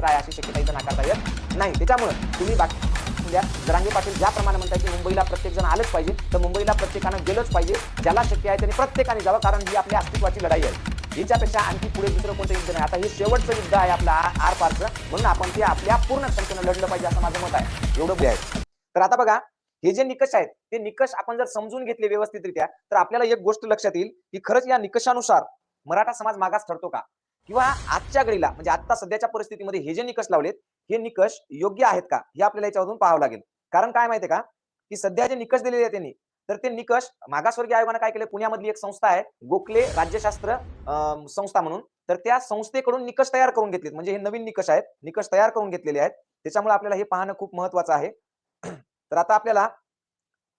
क्षेत्र अशी शक्यता इथं नाकारता येत नाही. त्याच्यामुळे तुम्ही बाकी द्या जरांगे पाटील ज्याप्रमाणे म्हणताय की मुंबईला प्रत्येक जण आलंच पाहिजे तर मुंबईला प्रत्येकानं गेलंच पाहिजे ज्याला शक्य आहे त्याने प्रत्येकाने जावं कारण ही आपल्या अस्तित्वाची लढाई आहे. याच्यापेक्षा आणखी पुढे दुसरं कोणतं युद्ध नाही. आता हे शेवटचं युद्ध आहे आपलं आर पारचं. म्हणून आपण ते आपल्या पूर्ण संख्येनं लढलं पाहिजे असं माझं मत आहे. एवढं आहे तर आता बघा हे जे निकष आहेत ते निकष आपण जर समजून घेतले व्यवस्थितरित्या तर आपल्याला एक गोष्ट लक्षात येईल की खरंच या निकषानुसार मराठा समाज मागास ठरतो का? किंवा आजच्या घडीला म्हणजे आता सध्याच्या परिस्थितीमध्ये हे जे निकष लावलेत हे निकष योग्य आहेत का? हे आपल्याला याच्यामधून पाहावं लागेल. कारण काय माहितीये का? की सध्या जे निकष दिलेले आहेत त्यांनी तर ते निकष मागासवर्गीय आयोगानं काय केलं? पुण्यामधली एक संस्था आहे गोखले राज्यशास्त्र अं, संस्था म्हणून. तर त्या संस्थेकडून निकष तयार करून घेतलेत. म्हणजे हे नवीन निकष आहेत निकष तयार करून घेतलेले आहेत. त्याच्यामुळे आपल्याला हे पाहणं खूप महत्वाचं आहे. तर आता आपल्याला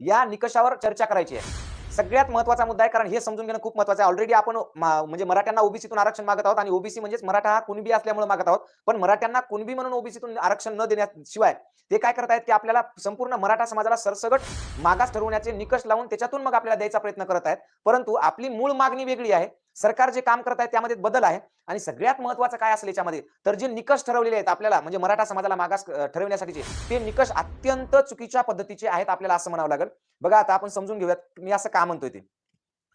या निकषावर चर्चा करायची आहे. सगळ्यात महत्त्वाचा मुद्दा आहे कारण हे समजून घेणं खूप महत्वाचं आहे. ऑलरेडी आपण म्हणजे मराठ्यांना ओबीसीतून आरक्षण मागत आहोत आणि ओबीसी म्हणजेच मराठा हा कुणबी असल्यामुळे मागत आहोत. पण मराठ्यांना कुणबी म्हणून ओबीसीतून आरक्षण न देण्याशिवाय ते काय करत आहेत की आपल्याला संपूर्ण मराठा समाजाला सरसगट मागास ठरवण्याचे निकष लावून त्याच्यातून मग आपल्याला द्यायचा प्रयत्न करत आहेत परंतु आपली मूळ मागणी वेगळी आहे. सरकार जे काम करत आहे त्यामध्ये बदल आहे. आणि सगळ्यात महत्वाचं काय असेल याच्यामध्ये? तर जे निकष ठरवलेले आहेत आपल्याला म्हणजे मराठा समाजाला मागास ठरवण्यासाठीचे ते निकष अत्यंत चुकीच्या पद्धतीचे आहेत आपल्याला असं म्हणावं लागेल. बघा आता आपण समजून घेऊयात मी असं का म्हणतोय ते?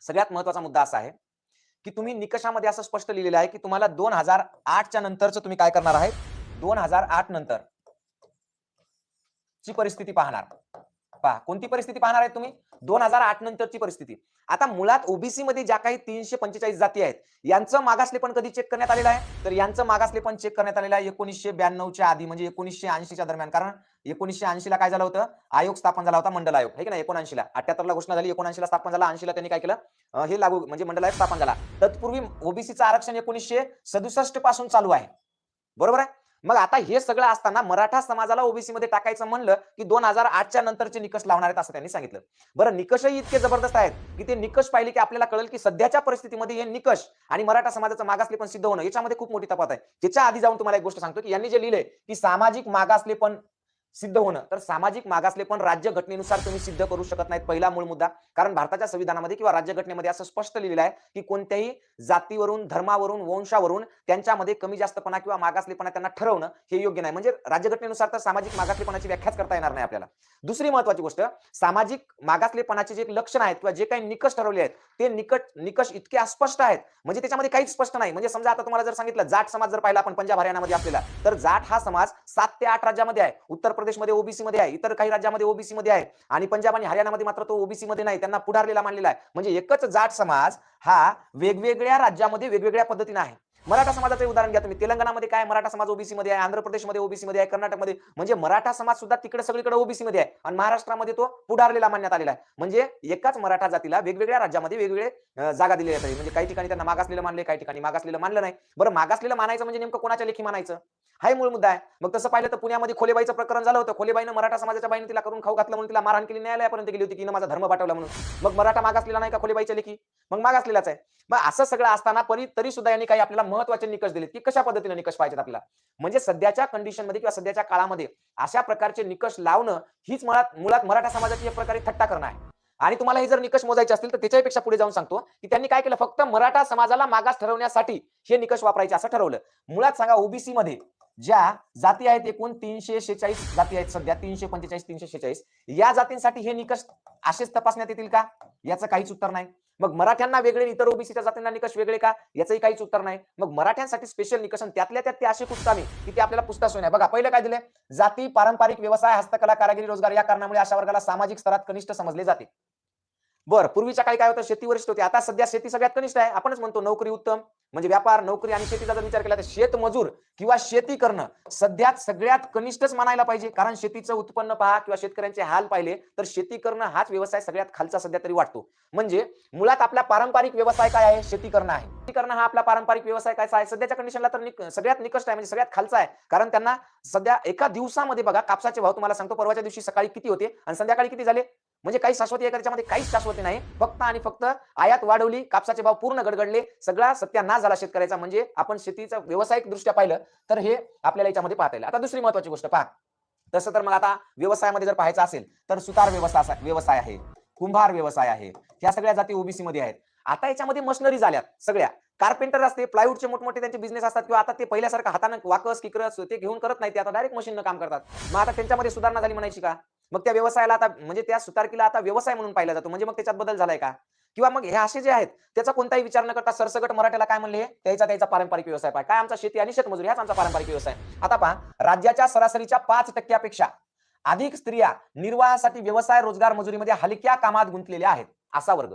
सगळ्यात महत्त्वाचा मुद्दा असा आहे की तुम्ही निकषामध्ये असं स्पष्ट लिहिलेलं आहे की तुम्हाला दोन हजार आठच्या नंतरच तुम्ही काय करणार आहे? दोन हजार आठ नंतर ची परिस्थिती पाहणार. पहा कोणती परिस्थिती पाहणार आहे तुम्ही? दोन हजार आठ नंतरची परिस्थिती. आता मुळात ओबीसी मध्ये ज्या काही तीनशे पंचेचाळीस जाती आहेत यांचं मागासलेपण कधी चेक करण्यात आलेलं आहे? तर यांचं मागासलेपण चेक करण्यात आलेलं आहे एकोणीसशे ब्याण्णवच्या आधी म्हणजे एकोणीसशे ऐंशीच्या दरम्यान. कारण एकोणीसशे ऐंशीला काय झालं होतं? आयोग स्थापन झाला होता मंडल आयोग. हे की नाही? एकोणऐंशीला. अठ्याहत्तरला घोषणा झाली एकोणऐंशीला स्थापन झाला ऐंशीला त्यांनी काय केलं? हे लागू म्हणजे मंडल आयोग स्थापन झाला. तत्पूर्वी ओबीसीचं आरक्षण एकोणीसशे सदुसष्टपासून चालू आहे. बरोबर आहे? मग आता हे सगळं असताना मराठा समाजाला ओबीसी मध्ये टाकायचं म्हणलं की दोन हजार आठच्या नंतरचे निकष लावणार आहेत असं त्यांनी सांगितलं. बरं निकषही इतके जबरदस्त आहेत की ते निकष पाहिले की आपल्याला कळेल की सध्याच्या परिस्थितीमध्ये हे निकष आणि मराठा समाजाचं मागासलेपण सिद्ध होणं याच्यामध्ये खूप मोठी तफात आहे. त्याच्या आधी जाऊन तुम्हाला एक गोष्ट सांगतो की यांनी जे लिहिलंय की सामाजिक मागासलेपण सिद्ध होणं. तर सामाजिक मागासलेपण राज्य घटनेनुसार तुम्ही सिद्ध करू शकत नाहीत पहिला मूळ मुद्दा. कारण भारताच्या संविधानामध्ये किंवा राज्यघटनेमध्ये असं स्पष्ट लिहिलेलं आहे की कोणत्याही जातीवरून धर्मावरून वंशावरून त्यांच्यामध्ये कमी जास्तपणा किंवा मागासलेपणा त्यांना ठरवणं हे योग्य नाही. म्हणजे राज्यघटनेनुसार तर सामाजिक मागासलेपणाची व्याख्याच करता येणार नाही आपल्याला. दुसरी महत्वाची गोष्ट सामाजिक मागासलेपणाचे जे लक्षण आहेत किंवा जे काही निकष ठरवले आहेत ते निकट निकष इतके अस्पष्ट आहेत. म्हणजे त्याच्यामध्ये काहीच स्पष्ट नाही. म्हणजे समजा आता तुम्हाला जर सांगितलं जाट समाज जर पाहिला आपण पंजाब हरियाणामध्ये असलेला तर जाट हा समाज सात ते आठ राज्यामध्ये आहे. उत्तर प्रदेशमध्ये ओबीसी मध्ये आहे इतर काही राज्यामध्ये ओबीसी मध्ये आहे आणि पंजाब आणि हरियाणामध्ये मात्र तो ओबीसी मध्ये नाही त्यांना पुढारलेला मानलेला आहे. म्हणजे एकच जाट समाज हा वेगवेगळ्या राज्यामध्ये वेगवेगळ्या पद्धतीने आहे. मराठा समाजाचं उदाहरण घ्या तुम्ही. तेलंगणामध्ये काय मराठा समाज ओबीसी मध्ये आहे आंध्र प्रदेशमध्ये ओबीसी मध्ये आहे कर्नाटकमध्ये. म्हणजे मराठा समाज सुद्धा तिकडे सगळीकडे ओबीसी मध्ये आहे. आणि महाराष्ट्रामध्ये तो पुढारलेला मानण्यात आलेला आहे. म्हणजे एकाच मराठा जातीला वेगवेगळ्या राज्यामध्ये वेगवेगळे जागा दिलेल्या आहेत. म्हणजे काही ठिकाणी त्यांना मागासलेलं मानले काही ठिकाणी मागासलेलं मानलं नाही. बरं मागासलेलं मानायचं म्हणजे नेमकं कोणाच्या लेखी मानायचं? हाही मूळ मुद्दा आहे. मग तसं पाहिलं तर पुण्यामध्ये खोलेबाईचं प्रकरण झालं होतं. खोलेबाईनं मराठा समाजाच्या बाईने तिला करून खाऊ घातलं म्हणून तिला मारहाण केली न्यायालयापर्यंत गेली होती की माझा धर्म पाठवला म्हणून. मग मराठा मागासलेला नाही का खोलेबाईच्या लेखी? मग मागासलेलाच आहे. मग असं सगळं असताना परी तरी सुद्धा यांनी काही आपल्याला महत्त्वाचे निकष दिलेत की कशा पद्धतीने निकष पाहिजेत आपल्याला? म्हणजे सध्याच्या कंडिशनमध्ये किंवा सध्याच्या काळामध्ये अशा प्रकारचे निकष लावणं हीच मुळात मुळात मराठा समाजाची एक प्रकारे थट्टा करणं आहे. आणि तुम्हाला हे जर निकष मोजायचे असतील तर त्याच्यापेक्षा पुढे जाऊन सांगतो की त्यांनी काय केलं? फक्त मराठा समाजाला मागास ठरवण्यासाठी हे निकष वापरायचे असं ठरवलं. मुळात सांगा ओबीसी मध्ये ज्या जाती आहेत एकूण तीनशे शेचाळीस जाती आहेत सध्या तीनशे पंचेचाळीस तीनशे शेचाळीस या जातींसाठी हे निकष असेच तपासण्यात येतील का? याचं काहीच उत्तर नाही. मग मराठ्यांना वेगळे इतर ओबीसीच्या जातींना निकष वेगळे का? याचंही काहीच उत्तर नाही. मग मराठ्यांसाठी स्पेशल निकष आणि त्यातल्या त्यात ते असे पुस्तकामी की ते आपल्याला पुस्तक सोय नाही. बघा पहिलं काय दिले जाती पारंपरिक व्यवसाय हस्तकला कारागिरी रोजगार या कारणामुळे अशा वर्गाला सामाजिक स्तरात कनिष्ठ समजले जाते. बरं पूर्वीच्या काही काय होतं? शेती वरिष्ठ होते. आता सध्या शेती सगळ्यात कनिष्ठ आहे. आपणच म्हणतो नोकरी उत्तम. म्हणजे व्यापार नोकरी आणि शेतीचा जर विचार केला तर शेतमजूर किंवा शेती करणं सध्यात सगळ्यात कनिष्ठच मानायला पाहिजे. कारण शेतीचं उत्पन्न पहा किंवा शेतकऱ्यांचे हाल पाहिले तर शेती करणं हाच व्यवसाय सगळ्यात खालचा सध्या तरी वाटतो. म्हणजे मुळात आपला पारंपरिक व्यवसाय काय आहे? शेती करणं आहे. शेती करणं हा आपला पारंपरिक व्यवसाय काय आहे? सध्याच्या कंडिशनला तर सगळ्यात निकष्ट आहे म्हणजे सगळ्यात खालचा आहे. कारण त्यांना सध्या एका दिवसामध्ये बघा कापसाचे भाव तुम्हाला सांगतो परवाच्या दिवशी सकाळी किती होते? आणि संध्याकाळी किती झाले? म्हणजे काही शाश्वती आहे का त्याच्यामध्ये? काहीच शाश्वती नाही. फक्त आणि फक्त आयात वाढवली कापसाचे भाव पूर्ण गडगडले सगळा सत्यानाश झाला शेतकऱ्याचा. म्हणजे आपण शेतीचा व्यावसायिक दृष्ट्या पाहिलं तर हे आपल्याला याच्यामध्ये पाहता येईल. आता दुसरी महत्वाची गोष्ट पहा. तसं तर मग आता व्यवसायामध्ये जर पाहायचं असेल तर सुतार व्यवसाय व्यवसाय आहे. कुंभार व्यवसाय आहे. ह्या सगळ्या जाती ओबीसी मध्ये आहेत. आता याच्यामध्ये मशनरी झाल्यात सगळ्या. कार्पेंटर असते प्लायवूडचे मोठमोठे त्यांचे बिझनेस असतात किंवा आता ते पहिल्यासारखं हातानं वाकस किकरस ते घेऊन करत नाही ते आता डायरेक्ट मशीननं काम करतात. मग आता त्यांच्यामध्ये सुधारणा झाली म्हणायची का? मग त्या व्यवसायाला आता म्हणजे त्या सुतारकीला आता व्यवसाय म्हणून पाहिला जातो. म्हणजे मग त्याच्यात बदल झालाय का? किंवा मग हे असे जे आहेत त्याचा कोणताही विचार न करता सरसगट मराठ्याला काय म्हणले? त्याचा त्याचा पारंपरिक व्यवसाय पाय काय आमचा शेती आणि शेतमजुरी हाच आमचा पारंपरिक व्यवसाय. आता पहा राज्याच्या सरासरीच्या पाच टक्क्यापेक्षा अधिक स्त्रिया निर्वाहासाठी व्यवसाय रोजगार मजुरीमध्ये हलक्या कामात गुंतलेल्या आहेत. असा वर्ग.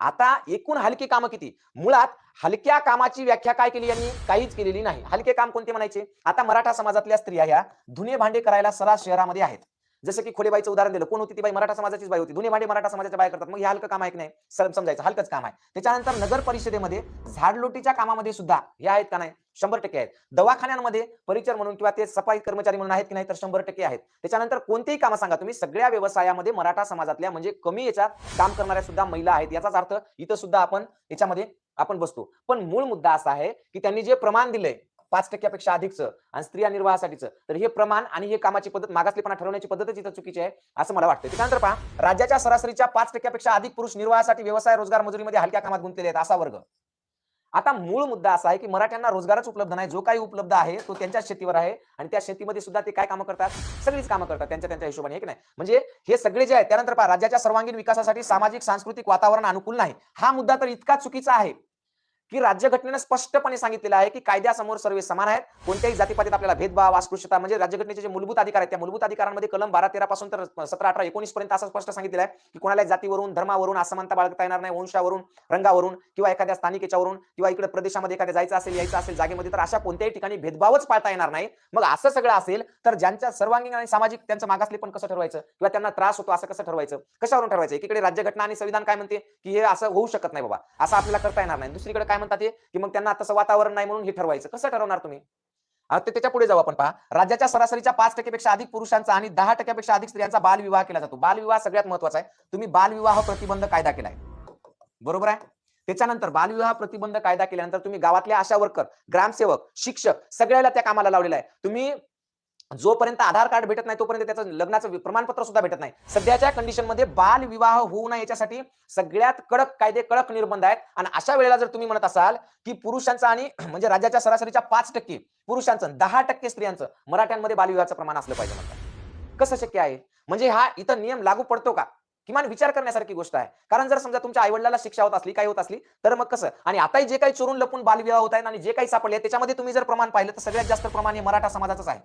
आता एकूण हलकी कामं किती? मुळात हलक्या कामाची व्याख्या काय केली यांनी? काहीच केलेली नाही. हलके काम कोणते म्हणायचे? आता मराठा समाजातल्या स्त्रिया ह्या धुणे भांडे करायला सरास शहरामध्ये आहेत. जसं की खोडेबाईचं उदाहरण दिलं कोण होती ती बाई? मराठा समाजाचीच बाई होती. दोन्ही भांडे मराठा समाजाच्या बाय करतात. मग हे हलकं काम आहे की नाही? समजायचं. हलकंच काम आहे. त्याच्यानंतर नगर परिषदेमध्ये झाडलोटीच्या कामामध्ये सुद्धा हे आहेत का नाही? शंभर टक्के आहेत. दवाखान्यांमध्ये परिचर म्हणून किंवा ते सफाई कर्मचारी म्हणून आहेत की नाही तर शंभर टक्के आहेत. त्याच्यानंतर कोणतेही कामं सांगा तुम्ही सगळ्या व्यवसायामध्ये मराठा समाजातल्या म्हणजे कमी याच्यात काम करणाऱ्या सुद्धा महिला आहेत. याचाच अर्थ इथं सुद्धा आपण याच्यामध्ये आपण बसतो. पण मूळ मुद्दा असा आहे की त्यांनी जे प्रमाण दिलंय पाच टक्क्यापेक्षा अधिकचं आणि स्त्रिया निर्वाहासाठीचं. तर हे प्रमाण आणि हे कामाची पद्धत मागासलेपणा ठरवण्याची पद्धतच इथं चुकीची आहे असं मला वाटतं त्यानंतर पहा राज्याच्या सरासरीच्या पाच टक्क्यापेक्षा अधिक पुरुष निर्वाहासाठी व्यवसाय रोजगार मजुरीमध्ये हलक्या कामात गुंतलेले आहेत असा वर्ग. आता मूळ मुद्दा असा आहे की मराठ्यांना रोजगारच उपलब्ध नाही जो काही उपलब्ध आहे तो त्यांच्या शेतीवर आहे आणि त्या शेतीमध्ये सुद्धा ते काय कामं करतात? सगळीच कामं करतात त्यांच्या त्यांच्या हिशोबाने हे की नाही? म्हणजे हे सगळे जे आहे त्यानंतर पहा राज्याच्या सर्वांगीण विकासासाठी सामाजिक सांस्कृतिक वातावरण अनुकूल नाही. हा मुद्दा तर इतका चुकीचा आहे. की राज्यघटनेनं स्पष्टपणे सांगितलेलं आहे की कायद्यासमोर सर्व समान आहेत. कोणत्याही जातीपातीत आपल्याला भेदभाव अस्पृश्यता म्हणजे राज्यघटनेचे जे मूलभूत अधिकार आहेत त्या मूलभूत अधिकारांमध्ये कलम बारा तेरा पासून तर सतरा अठरा एकोणीस पर्यंत असं स्पष्ट सांगितलं आहे की कोणाला जातीवरून धर्मावरून असमानता बाळगता येणार नाही वंशावरून रंगावरून किंवा एखाद्या स्थानिक याच्यावरून किंवा इकडे प्रदेशामध्ये एखाद्या जायचं असेल यायचं असेल जागेमध्ये तर अशा कोणत्याही ठिकाणी भेदभावच पाळता येणार नाही. मग असं सगळं असेल तर ज्यांच्या सर्वांगीण आणि सामाजिक त्यांचं मागासले पण कसं ठरवायचं? किंवा त्यांना त्रास होतो असं कसं ठरवायचं? कशावरून ठरवायचं? एकीकडे राज्यघटना आणि संविधान काय म्हणते? की हे असं होऊ शकत नाही बाबा. असं आपल्याला करता येणार नाही. दुसरीकडे काय म्हणतात की मग त्यांना आता वातावरण नाही म्हणून हे ठरवायचं. कसं ठरवणार तुम्ही? ते त्याच्या पुढे जाऊ आपण पहा. राज्याच्या सरासरीच्या पाच टक्केपेक्षा अधिक पुरुषांचा आणि दहा टक्क्यापेक्षा अधिक स्त्रियांचा बालविवाह केला जातो. बालविवाह सगळ्यात महत्त्वाचा आहे. तुम्ही बालविवाह प्रतिबंध कायदा केलाय. बरोबर आहे? त्याच्यानंतर बालविवाह प्रतिबंध कायदा केल्यानंतर तुम्ही गावातल्या आशा वर्कर ग्रामसेवक शिक्षक सगळ्याला त्या कामाला लावलेला आहे. तुम्ही जोपर्यंत आधार कार्ड भेटत नाही तोपर्यंत त्याचं लग्नाचं प्रमाणपत्र सुद्धा भेटत नाही. सध्याच्या कंडिशनमध्ये बाल विवाह होऊ नये याच्यासाठी सगळ्यात कडक कायदे कडक निर्बंध आहेत. आणि अशा वेळेला जर तुम्ही म्हणत असाल की पुरुषांचा आणि म्हणजे राज्याच्या सरासरीच्या पाच टक्के पुरुषांचं दहा टक्के स्त्रियांचं मराठ्यांमध्ये बालविवाहाचं प्रमाण असलं पाहिजे म्हणतात. कसं शक्य आहे? म्हणजे हा इथं नियम लागू पडतो का? किमान विचार करण्यासारखी गोष्ट आहे. कारण जर समजा तुमच्या आईवडिलाला शिक्षा होत असली काय होत असली तर मग कसं? आणि आताही जे काही चोरून लपून बालविवाह होत आहे आणि जे काही सापडले त्याच्यामध्ये तुम्ही जर प्रमाण पाहिलं तर सगळ्यात जास्त प्रमाण हे मराठा समाजाचंच आहे.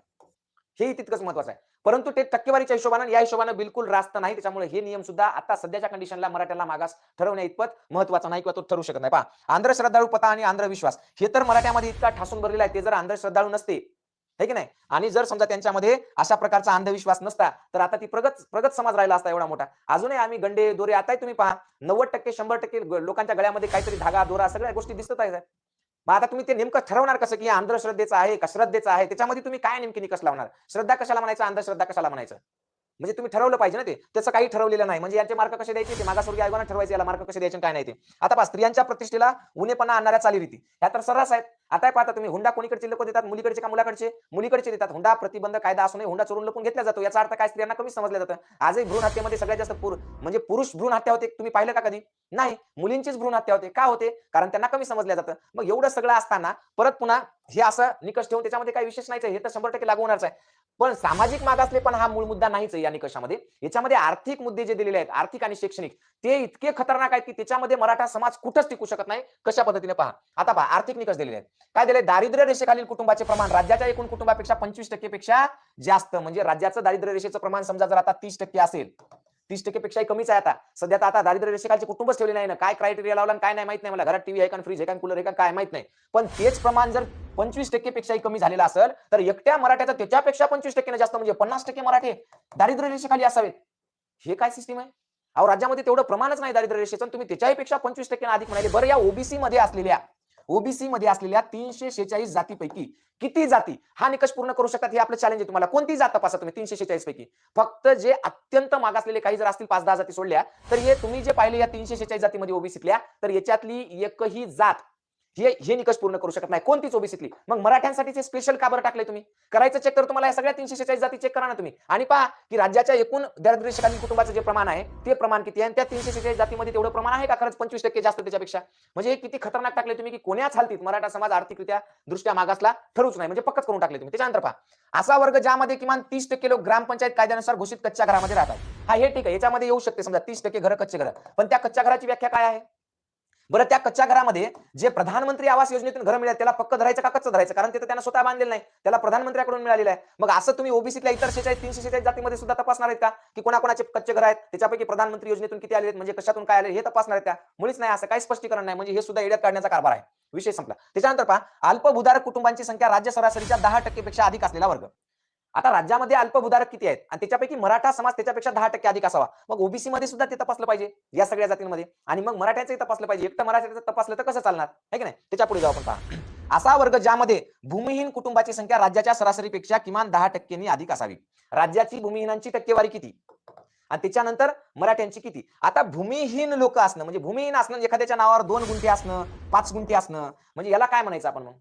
हेही तितकंच महत्वाचं आहे. परंतु ते टक्केवारीच्या हिशोबानं या हिशोबानं बिलकुल रास्त नाही. त्याच्यामुळे हे नियम सुद्धा आता सध्याच्या कंडिशनला मराठ्याला मागास ठरवण्या इतपत महत्त्वाचा नाही किंवा तो ठरू शकत नाही. पहा अंधश्रद्धाळू पता आणि आंध्रविश्वास हे तर मराठ्यामध्ये इतका ठासून भरलेला आहे ते जर अंधश्रद्धाळू नसते हे की नाही? आणि जर समजा त्यांच्यामध्ये अशा प्रकारचा अंधविश्वास नसता तर आता ती प्रगत प्रगत समाज राहिला असता एवढा मोठा. अजूनही आम्ही गंडे दोरे आताही तुम्ही पहा नव्वद टक्के शंभर टक्के लोकांच्या गळ्यामध्ये काहीतरी धागा दोरा सगळ्या गोष्टी दिसत आहेत. मग आता तुम्ही ते नेमकं ठरवणार कसं की अंधश्रद्धेचं आहे का श्रद्धेचं आहे? त्याच्यामध्ये तुम्ही काय नेमकी निकष लावणार? श्रद्धा कशाला म्हणायचं? अंधश्रद्धा कशाला म्हणायचं? म्हणजे तुम्ही ठरवलं पाहिजे ना ते. त्याचं काही ठरवलेलं नाही. म्हणजे यांचे मार्क कसे द्यायचे? ते मागासवर्गीय आयोगाने ठरवायचे. याला मार्क कसे द्यायचे काय नाही ते. आता पहा स्त्रियांच्या प्रतिष्ठेला उणेपणा आणणाऱ्या चालीरीती. ह्या तर सर्रास आहेत. आता पाहता तुम्ही हुंडा कोणीकडचे लोक देतात? मुलीकडचे का मुलाकडचे? मुलीकडचे देतात. हुंडा प्रतिबंध कायदा असूनही हुंडा चोरून लपून घेतला जातो. याचा अर्थ काय? स्त्रियांना कमी समजलं जातं. आजही भ्रूण हत्येमध्ये सगळ्यात जास्त म्हणजे पुरुष भ्रूण हत्या होते. तुम्ही पाहिलं का कधी? नाही. मुलींचीच भ्रूण हत्या होते. का होते? कारण त्यांना कमी समजलं जातं. मग एवढं सगळं असताना परत पुन्हा हे असं निकष ठेवून त्याच्यामध्ये काही विशेष नाहीच हे तर शंभर टक्के लागू होणारच आहे. पण सामाजिक मागासले पण हा मूळ मुद्दा नाहीच आहे या निकषामध्ये. याच्यामध्ये आर्थिक मुद्दे जे दिलेले आहेत आर्थिक आणि शैक्षणिक ते इतके खतरनाक आहेत की त्याच्यामध्ये मराठा समाज कुठंच टिकू शकत नाही. कशा पद्धतीने पहा. आता पहा आर्थिक निकष दिलेले आहेत. काय दिले दारिद्र्य रेषेखालील कुटुंबाचे प्रमाण राज्याच्या एकूण कुटुंबापेक्षा पंचवीस टक्केपेक्षा जास्त. म्हणजे राज्याचं दारिद्र्य रेषेचं प्रमाण समजा जर आता तीस टक्के असेल तीस टक्केपेक्षा कमीच आहे आता. सध्या आता दारिद्र्य रेषेखालचे कुटुंबच ठेवले नाही ना. काय क्रायटेरिया लावला काय नाही माहीत नाही मला. घरात टीव्ही आहे का फ्रीज आहे का कूलर आहे का काय माहीत नाही. पण तेच प्रमाण जर पंचवीस टक्केपेक्षाही कमी झालेलं असेल तर एकट्या मराठ्याचं त्याच्यापेक्षा पंचवीस टक्के जास्त म्हणजे पन्नास टक्के मराठे दारिद्र्य रेषेखाली असावेत. हे काय सिस्टीम आहे? अहो राज्यामध्ये तेवढं प्रमाणच नाही दारिद्र्य रेषेचं तुम्ही त्याच्याही पेक्षा पंचवीस टक्के अधिक म्हणाले. बरं या ओबीसी मध्ये असलेल्या ओबीसी मध्ये असलेल्या तीनशे शेचाळीस जातीपैकी किती जाती हा निकष पूर्ण करू शकतात हे आपलं चॅलेंज आहे तुम्हाला. कोणती जात तपासा तुम्ही तीनशे शेचाळीस पैकी? फक्त जे अत्यंत मागासलेले काही जर असतील पाच दहा जाती सोडल्या तर हे तुम्ही जे पाहिले या तीनशे शेचाळीस जातीमध्ये ओबीसीतल्या तर याच्यातली एकही जात हे हे निकष पूर्ण करू शकत नाही. कोणतीच ओबीसीतली मग मराठ्यांसाठीचे स्पेशल का बरं टाकले तुम्ही? करायचं चेक तर तुम्हाला या सगळ्या तीनशे शेचाळीस जाती चेक करा ना तुम्ही. आणि पहा की राज्याच्या एकूण दारिद्र्यशाली कुटुंबाचं जे प्रमाण आहे ते प्रमाण किती आहे? आणि त्या तीनशे शेचाळीस जातीमध्ये तेवढं प्रमाण आहे का खरंच? पंचवीस टक्के जास्त त्याच्यापेक्षा. म्हणजे हे किती खतरनाक टाकले तुम्ही की कोण्याच हालतीत मराठा समाज आर्थिकरित्या दृष्ट्या मागासला ठरूच नाही. म्हणजे पक्कच करून टाकले तुम्ही. त्याच्यानंतर पहा. असा वर्ग ज्यामध्ये किमान तीस टक्के लोक ग्रामपंचायत कायद्यानुसार घोषित कच्च्या घरामध्ये राहतात. हा हे ठीक आहे. याच्यामध्ये येऊ शकते समजा तीस टक्के घर कच्चे घर. पण त्या कच्च्या घराची व्याख्या काय आहे? बरं त्या कच्च्या घरामध्ये जे प्रधानमंत्री आवास योजनेतून घर मिळाले त्याला पक्क धरायचं का कच्चं धरायचं? कारण ते त्यांना स्वतः बांधलेलं नाही. त्याला प्रधानमंत्र्याकडून मिळालेलं आहे. मग असं तुम्ही ओबीसीतल्या इतर शेचाळीस तीनशे शेचाळीस जातीमध्ये सुद्धा तपासणार आहेत का? की कोणाकोणाचे कच्चे घर आहेत? त्याच्यापैकी प्रधानमंत्री योजनेतून किती आले आहेत? म्हणजे कशातून काय आले हे तपासणार आहेत का मुळीच नाही असं काही स्पष्टीकरण नाही. म्हणजे हे सुद्धा एड्यात काढण्याचा कारभार आहे. विषय संपला. त्याच्यानंतर पहा अल्पभूधारक कुटुंबांची संख्या राज्य सरासरीच्या दहा टक्केपेक्षा अधिक असलेला वर्ग. आता राज्यामध्ये अल्पभूधारक किती आहेत? आणि त्याच्यापैकी मराठा समाज त्याच्यापेक्षा दहा टक्के अधिक असावा. मग ओबीसी मध्ये सुद्धा ते तपासलं पाहिजे या सगळ्या जातींमध्ये. आणि मग मराठ्याचंही तपासलं पाहिजे. एकटं मराठ्याचं तपासलं तर कसं चालणार? आहे की नाही? त्याच्या पुढे जाऊ आपण पहा. असा वर्ग ज्यामध्ये भूमिहीन कुटुंबाची संख्या राज्याच्या सरासरीपेक्षा किमान दहा टक्क्यांनी अधिक असावी. राज्याची भूमिहीनांची टक्केवारी किती? आणि त्याच्यानंतर मराठ्यांची किती? आता भूमिहीन लोक असणं म्हणजे भूमिहीन असणं एखाद्याच्या नावावर दोन गुंठे असणं पाच गुंठे असणं म्हणजे याला काय म्हणायचं आपण मग?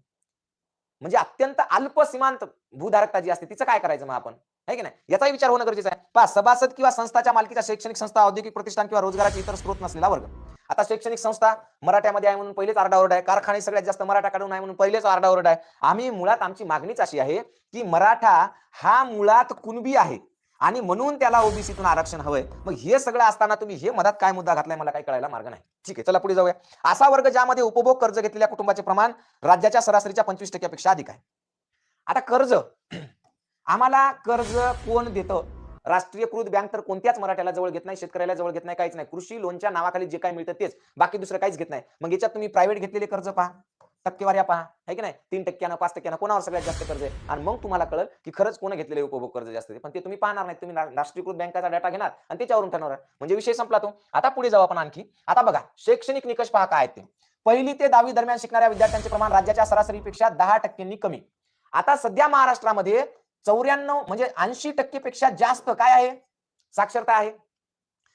म्हणजे अत्यंत अल्प सीमांत भूधारकता जी असते. तिचं काय करायचं मग आपण? आहे की नाही? याचाही विचार होणं गरजेचं आहे. पहा सभासद किंवा संस्थाच्या मालकीच्या शैक्षणिक संस्था औद्योगिक प्रतिष्ठान किंवा रोजगाराचे इतर स्रोत नसलेला वर्ग. आता शैक्षणिक संस्था मराठ्यामध्ये आहे म्हणून पहिलेच आरडाओरड आहे. कारखाने सगळ्यात जास्त मराठाकडून आहे म्हणून पहिलेच आरडाओरड आहे. आम्ही मुळात आमची मागणीच अशी आहे की मराठा हा मुळात कुणबी आहे. आणि म्हणून त्याला ओबीसीतून आरक्षण हवंय. मग हे सगळं असताना तुम्ही हे मधात काय मुद्दा घातलाय मला काही कळायला मार्ग नाही. ठीक आहे चला पुढे जाऊया. असा वर्ग ज्यामध्ये उपभोग कर्ज घेतलेल्या कुटुंबाचे प्रमाण राज्याच्या सरासरीच्या पंचवीस टक्क्यापेक्षा अधिक आहे. आता कर्ज आम्हाला कर्ज कोण देतं? राष्ट्रीयकृत बँक तर कोणत्याच मराठ्याला जवळ घेत नाही शेतकऱ्याला जवळ घेत नाही काहीच नाही. कृषी लोनच्या नावाखाली जे काय मिळतं तेच. बाकी दुसरं काहीच घेत नाही. मग याच्यात तुम्ही प्रायव्हेट घेतलेले कर्ज पहा. टक्केवाऱ्या पहा आहे की नाही? तीन टक्क्यानं पाच टक्क्यानं कोणावर सगळ्यात जास्त कर्ज आहे? आणि मग तुम्हाला कळेल की खरंच कोण घेतलेले उपभोग कर्ज जास्त पण ते तुम्ही पाहणार नाही तुम्ही राष्ट्रीयकृत बँकाचा डाटा घेणार आणि त्याच्यावरून ठरवणार म्हणजे विषय संपला तो. आता पुढे जाऊ आपण आणखी. आता बघा शैक्षणिक निकष पहा काय आहेत ते. पहिली ते दहावी दरम्यान शिकणाऱ्या विद्यार्थ्यांचे प्रमाण राज्याच्या सरासरीपेक्षा दहा टक्क्यांनी कमी. आता सध्या महाराष्ट्रामध्ये चौऱ्याण्णव म्हणजे ऐंशी टक्केपेक्षा जास्त काय आहे? साक्षरता आहे.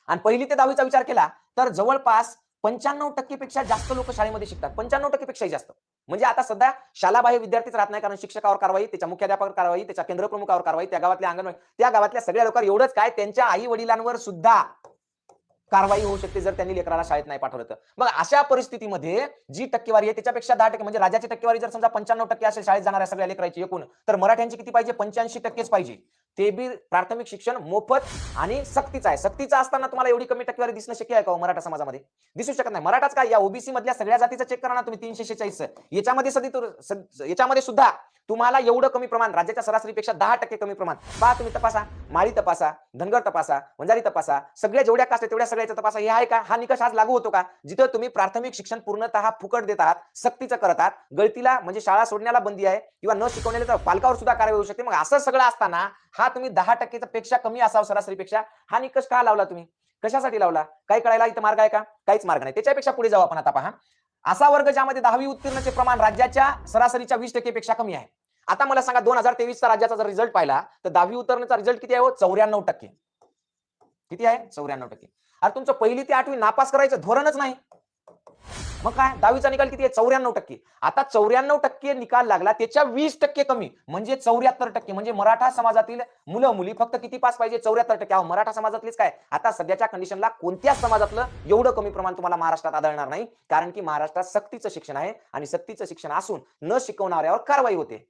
आणि पहिली ते दहावीचा विचार केला तर जवळपास पंच्याण्णव टक्केपेक्षा जास्त लोक शाळेमध्ये शिकतात. पंच्याण्णव टक्केपेक्षाही जास्त. म्हणजे आता सध्या शालाबाह्य विद्यार्थीच राहत नाही कारण शिक्षकावर कारवाई त्याच्या मुख्याध्यापकावर कारवाई त्याच्या केंद्रप्रमुखावर कारवाई त्या गावातल्या अंगणवाडी त्या गावातल्या सगळ्या लोकांवर एवढंच काय त्यांच्या आई वडिलांवर सुद्धा कारवाई होऊ शकते जर त्यांनी लेकराला शाळेत नाही पाठवलं तर. मग अशा परिस्थितीमध्ये जी टक्केवारी आहे त्याच्यापेक्षा दहा टक्के म्हणजे राज्याची टक्केवारी जर समजा पंच्याण्णव टक्के असेल शाळेत जाणाऱ्या सगळ्या लेकराची एकूण तर मराठ्यांची किती पाहिजे? पंच्याऐंशी टक्केच पाहिजे. ते बी प्राथमिक शिक्षण मोफत आणि सक्तीचं आहे. सक्तीचं असताना तुम्हाला एवढी कमी टक्केवारी दिसणं शक्य आहे का हो मराठा समाजामध्ये? दिसू शकत नाही. मराठाच काय? या ओबीसी मधल्या सगळ्या जातीचा चेक करा ना तुम्ही. तीनशे शेचाळीस याच्यामध्ये सदी याच्यामध्ये सुद्धा तुम्हाला एवढं कमी प्रमाण राज्याच्या सरासरीपेक्षा दहा टक्के कमी प्रमाण. पहा तुम्ही तपासा. माळी तपासा धनगर तपासा वंजारी तपासा सगळ्या जेवढ्या कास्ट तेवढ्या सगळ्याचा तपासा. हे आहे का? हा निकष आज लागू होतो का? जिथं तुम्ही प्राथमिक शिक्षण पूर्णतः फुकट देत आहात सक्तीचं करत आहात गळतीला म्हणजे शाळा सोडण्याला बंदी आहे किंवा न शिकवण्याला तर पालकावर सुद्धा कारवाई होऊ शकते. मग असं सगळं असताना हा हा तुम्ही दहा टक्केच्या पेक्षा कमी असावा सरासरीपेक्षा. हा निकष का लावला तुम्ही? कशासाठी लावला? काही कळायला इथं मार्ग आहे का? काहीच मार्ग नाही. त्याच्यापेक्षा पुढे जाऊ आपण आता पहा. असा वर्ग ज्यामध्ये दहावी उत्तीर्णचे प्रमाण राज्याच्या सरासरीच्या वीस टक्केपेक्षा कमी आहे. आता मला सांगा दोन हजार तेवीसचा राज्याचा जर रिझल्ट पाहिला तर दहावी उत्तीर्णचा रिझल्ट किती आहे हो? चौऱ्याण्णव टक्के. किती आहे? चौऱ्याण्णव टक्के. अरे तुमचं पहिली ते आठवी नापास करायचं धोरणच नाही. मग काय? दहावीचा निकाल किती आहे? चौऱ्याण्णव टक्के. आता चौऱ्याण्णव टक्के निकाल लागला त्याच्या वीस टक्के कमी. म्हणजे चौऱ्याहत्तर टक्के. म्हणजे मराठा समाजातील मुलं मुली फक्त किती पास पाहिजे? चौऱ्याहत्तर टक्के. मराठा समाजातलीच काय? आता सध्याच्या कंडिशनला कोणत्याच समाजातलं एवढं कमी प्रमाण तुम्हाला महाराष्ट्रात आढळणार नाही? कारण की महाराष्ट्रात सक्तीचं शिक्षण आहे आणि सक्तीचं शिक्षण असून न शिकवणाऱ्यावर कारवाई होते.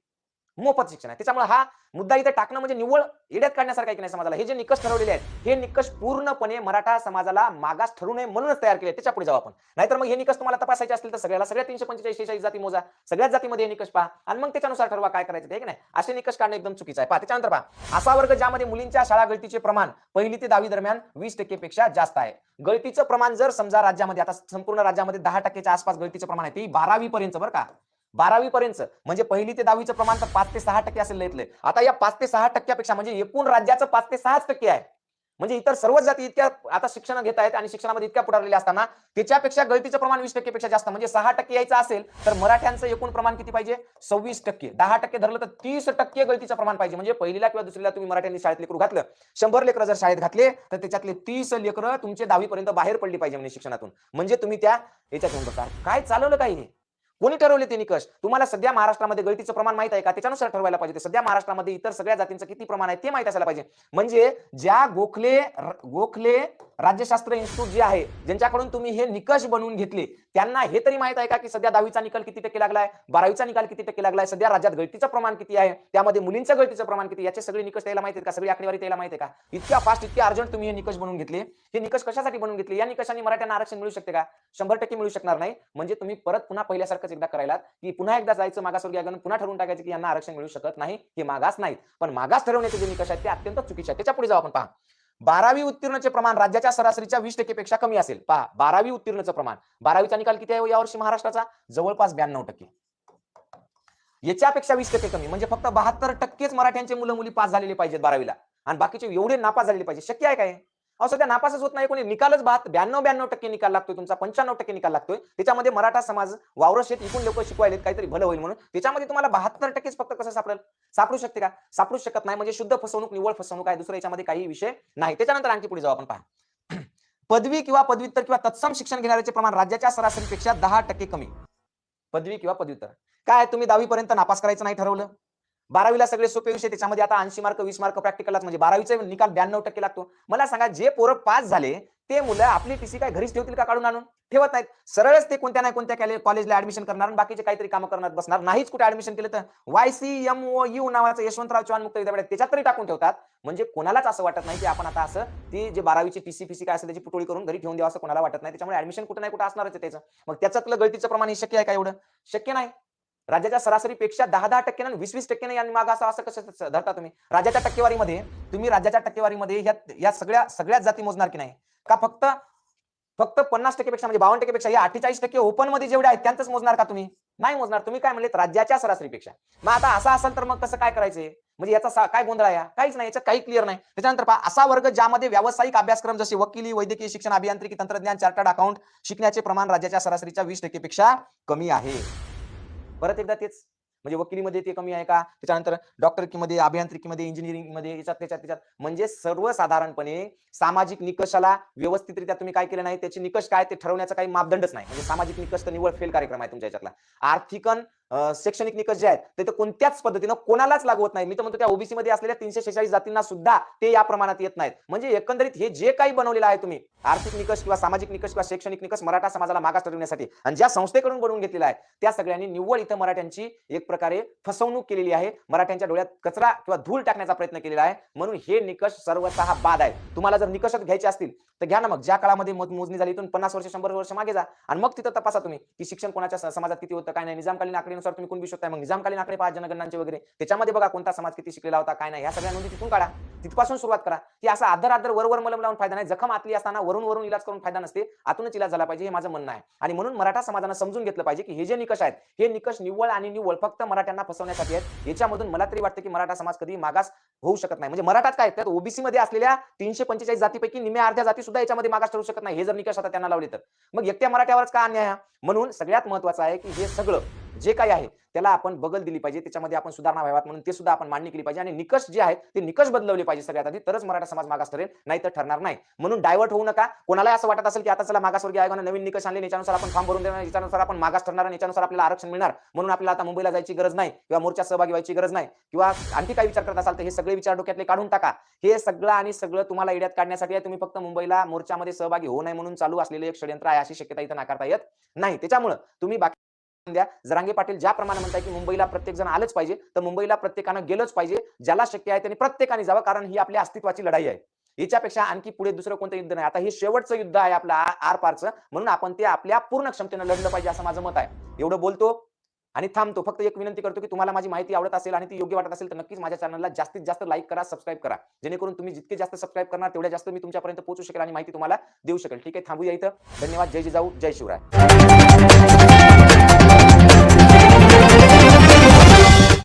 मोफत शिक्षण आहे. त्याच्यामुळे हा मुद्दा इथे टाकणं म्हणजे निव्वळ इड्यात काढण्यासारखं की नाही समाजाला. हे जे निकष ठरवलेले आहेत हे निकष पूर्णपणे मराठा समाजाला मागास ठरू नये म्हणूनच तयार केले त्याच्या पुढे जाऊ आपण. नाहीतर मग हे निकष तुम्हाला तपासायचे असतील तर सगळ्याला सगळ्या तीनशे पंचेचाळीस जाती मोजा. सगळ्याच जातीमध्ये हे निकष पहा. आणि मग त्याच्यानुसार ठरवा काय करायचं ते की नाही? असे निकष काढणं एकदम चुकीचं आहे. पहा त्याच्यानंतर पहा. असा वर्ग ज्यामध्ये मुलींच्या शाळा गळतीचे प्रमाण पहिली ते दहावी दरम्यान वीस टक्केपेक्षा जास्त आहे. गळतीचं प्रमाण जर समजा राज्यामध्ये आता संपूर्ण राज्यामध्ये दहा टक्केच्या आसपास गळतीचं प्रमाण आहे ते बारावी पर्यंत बरं का. बारावी पर्यंत म्हणजे पहिली ते दहावीचं प्रमाण तर पाच ते सहा टक्के असेल लयतले. आता या पाच ते सहा टक्क्यापेक्षा म्हणजे एकूण राज्याचं पाच ते सहाच टक्के आहे. म्हणजे इतर सर्वच जाती इतक्या आता शिक्षण घेत आहेत आणि शिक्षणामध्ये इतक्या पुढारलेल्या असताना त्याच्यापेक्षा गळतीचं प्रमाण वीस टक्केपेक्षा जास्त. म्हणजे सहा टक्के यायचं असेल तर मराठ्यांचं एकूण प्रमाण किती पाहिजे? सव्वीस टक्के. दहा टक्के धरलं तर तीस टक्के गळतीचं प्रमाण पाहिजे. म्हणजे पहिलीला किंवा दुसरीला तुम्ही मराठ्यांनी शाळेत लेकरू घातलं. शंभर लेकरं जर शाळेत घातले तर त्याच्यातले तीस लेकरं तुमचे दहावीपर्यंत बाहेर पडली पाहिजे म्हणजे शिक्षणातून. म्हणजे तुम्ही त्या याच्यातून काय चालवलं काही कोणी ठरवले ते निकष तुम्हाला सध्या महाराष्ट्रामध्ये गळतीचं प्रमाण माहीत आहे का? त्याच्यानुसार ठरवायला पाहिजे सध्या महाराष्ट्रामध्ये इतर सगळ्या जातींचं किती प्रमाण आहे ते माहीत असायला पाहिजे. म्हणजे ज्या गोखले गोखले राज्यशास्त्र इन्स्टिट्यूट जे आहे ज्यांच्याकडून तुम्ही हे निकष बनवून घेतले त्यांना हे तरी माहीत आहे का की सध्या दहावीचा निकाल किती टक्के लागलाय? बारावीचा निकाल किती टक्के लागलाय? सध्या राज्यात गळतीचं प्रमाण किती आहे? त्यामध्ये मुलींचं गळतीचं प्रमाण किती? याचे सगळे निकष त्याला माहिती आहेत का? सगळी आकडेवारी त्याला माहिती आहे का? इतक्या फास्ट इतक्या अर्जंट तुम्ही हे निकष बनवून घेतले. हे निकष कशासाठी बनवून घेतले? या निकषांनी मराठ्यांना आरक्षण मिळू शकते का? शंभर टक्के मिळू शकणार नाही. म्हणजे तुम्ही परत पुन्हा पहिल्यासारखंच एकदा करायला की पुन्हा एकदा जायचं मागासवर्गीय आयोगानं पुन्हा ठरवून टाकायचं की यांना आरक्षण मिळू शकत नाही हे मागास नाहीत. पण मागास ठरवण्याचे जे निकष आहेत ते अत्यंत चुकीचे आहेत. त्याच्या पुढे जाऊ आपण पहा. बारावी उत्तीर्णचे प्रमाण राज्याच्या सरासरीच्या वीस टक्केपेक्षा कमी असेल. पहा बारावी उत्तीर्णचं प्रमाण. बारावीचा निकाल किती आहे हो यावर्षी महाराष्ट्राचा? जवळपास ब्याण्णव टक्के. याच्यापेक्षा वीस टक्के कमी. म्हणजे फक्त बहात्तर टक्केच मराठ्यांचे मुलं मुली पास झालेले पाहिजेत बारावीला. आणि बाकीचे एवढे नापास झालेले पाहिजे शक्य आहे काय अहो सध्या नापासच होत नाही कोणी. निकालच बात ब्याण्णव ब्याण्णव टक्के निकाल लागतोय तुमचा पंच्याण्णव टक्के निकाल लागतोय. त्याच्यामध्ये मराठा समाज वावर शेत इकून लोक शिकवायलेत काहीतरी भलं होईल म्हणून. त्याच्यामध्ये तुम्हाला बहात्तर टक्केच फक्त कसं सापडेल? सापडू शकते का? सापडू शकत नाही. म्हणजे शुद्ध फसवणूक निव्वळ फसवणूक आहे. दुसरं याच्यामध्ये काही विषय नाही. त्याच्यानंतर आणखी पुढे जाऊ आपण पहा. पदवी किंवा पदव्युत्तर किंवा तत्सम शिक्षण घेणाऱ्याचे प्रमाण राज्याच्या सरासरीपेक्षा दहा टक्के कमी. पदवी किंवा पदव्युत्तर. काय तुम्ही दहावीपर्यंत नापास करायचं नाही ठरवलं? बारावीला सगळे सोपे विषय त्याच्यामध्ये आता ऐंशी मार्क वीस मार्क प्रॅक्टिकल म्हणजे बारावीचा निकाल ब्याण्णव टक्के लागतो. मला सांगा जे पोरं पास झाले ते मुलं आपली टीसी काय घरीच ठेवतील का काढून आणून? ठेवत नाहीत. सरळच ते कोणत्या नाही कोणत्या कॉलेजला ऍडमिशन करणार बाकीचे काहीतरी कामं करणार बसणार. नाहीच कुठे ऍडमिशन केलं तर. Y C M O U नावाचं यशवंतराव चव्हाण मुक्त विद्यापीठ त्याच्यात तरी टाकून ठेवतात. म्हणजे कोणालाच असं वाटत नाही की आपण आता असं ती जे बारावीची टीसी पीसी काय असेल त्याची पुटोळी करून घरी ठेवून द्यावं असं कोणाला वाटत नाही. त्याच्यामुळे ऍडमिशन कुठे नाही कुठं असणारच त्याचं. मग त्याच्यातलं गळतीचं प्रमाण हे शक्य आहे का एवढं? शक्य नाही. राज्याच्या सरासरीपेक्षा दहा दहा टक्के वीस वीस टक्के या माग असं असं कसं धरता तुम्ही? राज्याच्या टक्केवारीमध्ये तुम्ही राज्याच्या टक्केवारीमध्ये या या सगळ्या सगळ्याच जाती मोजणार की नाही? का फक्त फक्त पन्नास टक्केपेक्षा म्हणजे बावन्न टक्केपेक्षा या अठ्ठेचाळीस टक्के ओपनमध्ये जेवढे आहेत त्यांचंच मोजणार का तुम्ही? नाही मोजणार. तुम्ही काय म्हणले राज्याच्या सरासरीपेक्षा. मग आता असा असेल तर मग कसं काय करायचंय म्हणजे याचा काय गोंधळ आहे? काहीच नाही. याचं काही क्लिअर नाही. त्याच्यानंतर पहा असा वर्ग ज्यामध्ये व्यावसायिक अभ्यासक्रम जसे वकिली वैद्यकीय शिक्षण अभियांत्रिकी तंत्रज्ञान चार्टर्ड अकाउंट शिकण्याचे प्रमाण राज्याच्या सरासरीच्या वीस टक्केपेक्षा कमी आहे. परत एकदा तेच. म्हणजे वकिलीमध्ये ते कमी आहे का? त्याच्यानंतर डॉक्टरकीमध्ये अभियांत्रिकीमध्ये इंजिनिअरिंगमध्ये याच्यात त्याच्यात त्याच्यात. म्हणजे सर्वसाधारणपणे सामाजिक निकषाला व्यवस्थितरित्या तुम्ही काय केलं नाही त्याचे निकष काय ते ठरवण्याचा काही मापदंडच नाही. म्हणजे सामाजिक निकष तर निवड फेल कार्यक्रम आहे तुमच्या याच्यातला. आर्थिकन शैक्षणिक निकष जे आहेत ते तर कोणत्याच पद्धतीनं कोणालाच लागू होत नाही मी तर म्हणतो त्या ओबीसी मध्ये असलेल्या तीनशे शेचाळीस जातींना सुद्धा ते या प्रमाणात येत नाहीत. म्हणजे एकंदरीत हे जे काही बनवलेलं आहे तुम्ही आर्थिक निकष किंवा सामाजिक निकष किंवा शैक्षणिक निकष मराठा समाजाला मागास ठरवण्यासाठी आणि ज्या संस्थेकडून बनवून घेतलेला आहे त्या सगळ्यांनी निव्वळ इथं मराठ्यांची एक प्रकारे फसवणूक केलेली आहे. मराठ्यांच्या डोळ्यात कचरा किंवा धूळ टाकण्याचा प्रयत्न केलेला आहे. म्हणून हे निकष सर्वतः बाद आहे तुम्हाला जर निकषच घ्यायचे असतील तर घ्या ना मग. ज्या काळामध्ये मोजणी झाली इथून पन्नास वर्ष शंभर वर्ष मागे जा. आणि मग तिथं तपासा तुम्ही की शिक्षण कोणाच्या समाजात किती होतं काय नाही निजामकालीन आकडेनुसार तुम्ही कोण शकताय? मग निजामकालीन आकडे पहा जनगणनांचे वगैरे. त्याच्यामध्ये बघा कोणता समाज किती शिकलेला होता काय नाही. या सगळ्या नोंदी तिथून काढा. तिथपासून सुरुवात करा. की असं आदर आदर वरवर मलम लावून फायदा नाही. जखम आतली असताना वरून वरून इलाज करून फायदा नसते. आतूनच इलाज झाला पाहिजे हे माझं म्हणणं आहे. आणि म्हणून मराठा समाजानं समजून घेतलं पाहिजे की हे जे निकष आहेत हे निकष निव्वळ आणि निव्वळ फक्त मराठ्यांना फसवण्यासाठी आहेत. याच्यामधून मला तरी वाटतं की मराठा समाज कधी मागास होऊ शकत नाही. म्हणजे मराठात काय त्यात ओबीसी मध्ये असलेल्या तीनशे पंचेचाळीस जातीपैकी निम्या अर्ध्या जाती सुद्धा याच्यामध्ये मागास ठरू शकत नाही. हे जर निकष आता त्यांना लावले तर. मग एकट्या मराठ्यावरच का अन्याय म्हणून सगळ्यात महत्वाचं आहे की हे सगळं जे काही आहे त्याला आपण बगल दिली पाहिजे त्याच्यामध्ये आपण सुधारणा व्हाव्यात म्हणून ते सुद्धा आपण मांडणी केली पाहिजे. आणि निकष जे आहेत ते निकष बदलवले पाहिजे सगळ्यात आधी. तरच मराठा समाज मागास ठरेल नाही तर ठरणार नाही. म्हणून डायव्हर्ट होऊ नका. कोणाला असं वाटत असेल की आता चला मागासवर्गीय आयोगाने नवीन निकष आणले याच्यानुसार आपण फॉर्म भरून देणार याच्यानुसार आपण मागास ठरणार आणि याच्यानुसार आपल्याला आरक्षण मिळणार. म्हणून आपल्याला आता मुंबईला जायची गरज नाही किंवा मोर्चा सहभागी व्हायची गरज नाही किंवा आणखी काही विचार करत असाल तर हे सगळे विचार डोक्यातले काढून टाका. हे सगळं आणि सगळं तुम्हाला एड्यात काढण्यासाठी तुम्ही फक्त मुंबईला मोर्चामध्ये सहभागी होऊ नये म्हणून चालू असलेले एक षडयंत्र आहे अशी शक्यता इथं नाकारता येत नाही. त्याच्यामुळे तुम्ही बाकी द्या. जरांगे पाटील ज्याप्रमाणे म्हणताय की मुंबईला प्रत्येक जण आलंच पाहिजे तर मुंबईला प्रत्येकानं गेलंच पाहिजे ज्याला शक्य आहे त्यांनी प्रत्येकाने जावं कारण ही आपल्या अस्तित्वाची लढाई आहे. याच्यापेक्षा आणखी पुढे दुसरं कोणतं युद्ध नाही. आता हे शेवटचं युद्ध आहे आपलं आ- आर पारचं. म्हणून आपण ते आपल्या पूर्ण क्षमतेनं लढलं पाहिजे असं माझं मत आहे. एवढं बोलतो आणि थांबतो. फक्त एक विनंती करतो की तुम्हाला माझी माहिती आवडत असेल आणि ती योग्य वाटत असेल तर नक्कीच माझ्या चॅनलला जास्तीत जास्त लाईक करा सबस्क्राईब करा. जेणेकरून तुम्ही जितके जास्त सबस्क्राईब करणार तेवढ्या जास्त मी तुमच्यापर्यंत पोहोचू शकेल आणि माहिती तुम्हाला देऊ शकेल. ठीक आहे थांबूया इथं. धन्यवाद. जय जिजाऊ. जय शिवराय.